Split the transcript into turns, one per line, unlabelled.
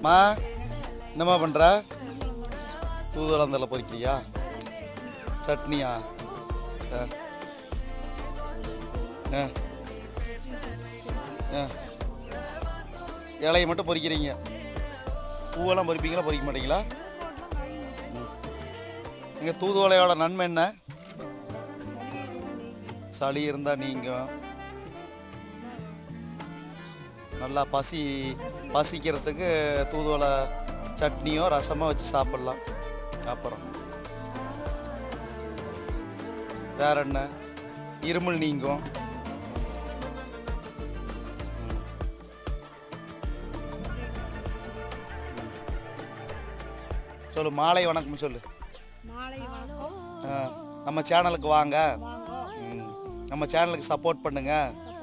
மா என்னம்மா பண்ணுற தூதுவளந்தல பொறிக்கிறியா? சட்னியா? ஆ. ஆ. ஆ. இலையை மட்டும் பொறிக்கிறீங்க. பூவெல்லாம் பொறிப்பீங்களா? பொறிக்க மாட்டீங்களா? இங்கே தூதுவளையோட நன்மை என்ன? சளி இருந்தால் நீங்கள் நல்லா பசி பசிக்கிறதுக்கு தூதுவளை சட்னியோ ரசமோ வச்சு சாப்பிட்லாம். அப்புறம் வேற என்ன? இருமல் நீங்கும். சொல்லு மாலை வணக்கம் சொல்லு. நம்ம சேனலுக்கு வாங்க. நம்ம சேனலுக்கு சப்போர்ட் பண்ணுங்க.
சப்போர்ட்